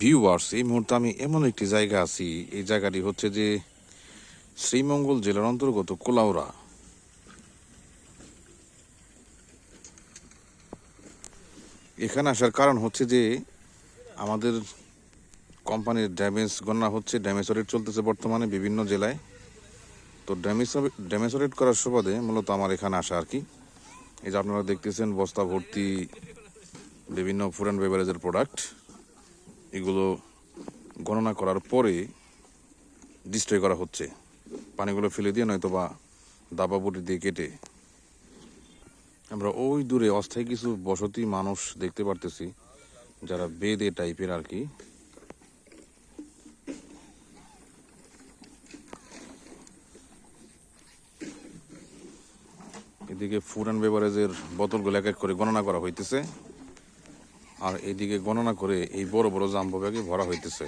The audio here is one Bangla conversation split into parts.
ভিউয়ার্স, এই মুহূর্তে আমি এমন একটি জায়গা আছি। এই জায়গাটি হচ্ছে যে শ্রীমঙ্গল জেলার অন্তর্গত কোলাউড়া। এখানে আসার কারণ হচ্ছে যে আমাদের কোম্পানির ড্যামেজ গণনা হচ্ছে, ড্যামেজ অডিট চলতেছে বর্তমানে বিভিন্ন জেলায়। তো ড্যামেজ ড্যামেজ অডিট করার সুবাদে মূলত আমার এখানে আসা আর কি। এই যে আপনারা দেখতেছেন বস্তা ভর্তি বিভিন্ন ফুড অ্যান্ড বেভারেজের প্রোডাক্ট এগুলো গণনা করার পরে ডিস্ট্রয় করা হচ্ছে। পানিগুলো ফেলে দিয়ে নয়তো বা দাবা বুটি দিয়ে কেটে। আমরা ওই দূরে অস্থায়ী কিছু বসতি মানুষ দেখতে পারতেছি, যারা বেদে টাইপের আর কি। এদিকে ফুড অ্যান্ড বেভারেজের বোতলগুলো এক এক করে গণনা করা হইতেছে। আর এদিকে গণনা করে এই বড় বড় জাম্বো ব্যাগে ভরা হইতেছে।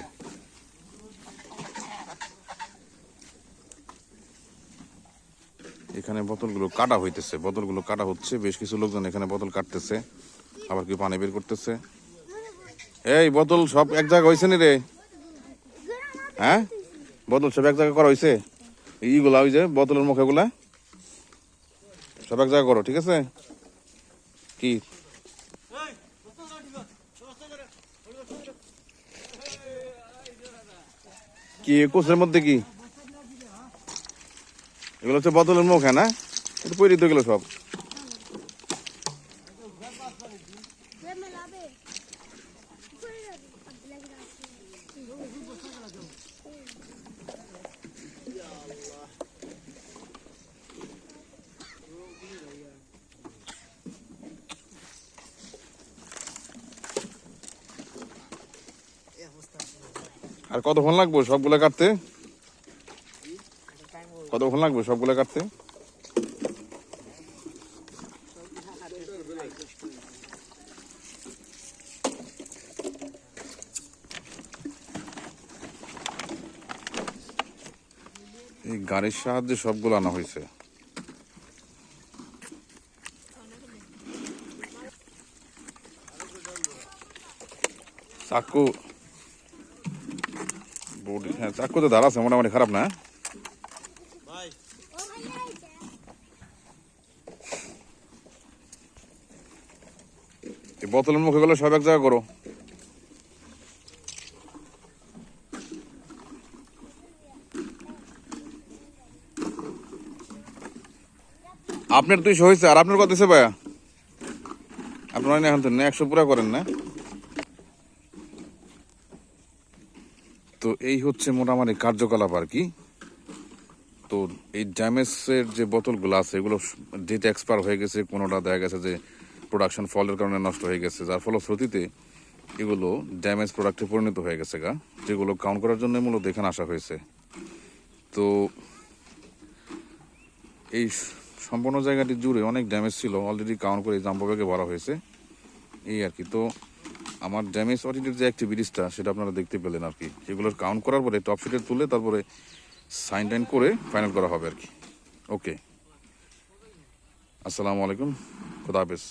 এখানে বোতলগুলো কাটা হইতেছে। বোতলগুলো কাটা হচ্ছে, বেশ কিছু লোকজন এখানে বোতল কাটতেছে। আবার কি পানি বের করতেছে। এই বোতল সব এক জায়গা হয়েছে নি রে? হ্যাঁ? বোতল সব এক জায়গা করা হয়েছে এইগুলা ওই যে বোতলের মুখেগুলা সব এক জায়গা করো, ঠিক আছে? কি? কি কোষের মধ্যে কি? এগুলো হচ্ছে বদলের মুখ হ্যাঁ না? এটা পরিত গেল সব। আর কতক্ষণ লাগবে সবগুলো কাটতে? কতক্ষণ লাগবে সবগুলো কাটতে? এই গাড়ির সাহায্যে সবগুলো আনা হয়েছে। চাকু বডি হ্যাঁ চাকু তো ধার আছে, মোটামুটি খারাপ না? বোতলের মুখে গেলে সব এক জায়গা করো। আপনার দুইশো হয়েছে, আর আপনার কত হয়েছে ভাইয়া? আপনার এখন তো একশো পুরা করেন না? তো এই হচ্ছে মোটামুটি কার্যকলাপ আর কি। তো এই ড্যামেজের যে বোতলগুলো আছে, এগুলো ডেট এক্সপায়ার হয়ে গেছে, কোনোটা দেখা গেছে যে প্রোডাকশন ফলের কারণে নষ্ট হয়ে গেছে। যার ফলশ্রুতিতে এগুলো ড্যামেজ প্রোডাক্টে পরিণত হয়ে গেছে গা। যেগুলো কাউন্ট করার জন্য মূলত এখানে আসা হয়েছে। তো এই সম্পূর্ণ জায়গাটি জুড়ে অনেক ড্যামেজ ছিল। অলরেডি কাউন্ট করে জাম্পো ভরা হয়েছে। এই আর কি। তো আমার ড্যামেজ অডিটের যে অ্যাক্টিভিটিসটা সেটা আপনারা দেখতে পেলেন আর কি। সেগুলোর কাউন্ট করার পরে টপ শিটে তুলে তারপরে সাইন টাইন করে ফাইনাল করা হবে আর কি। ওকে আসসালামু আলাইকুম। খুদা হাফেজ।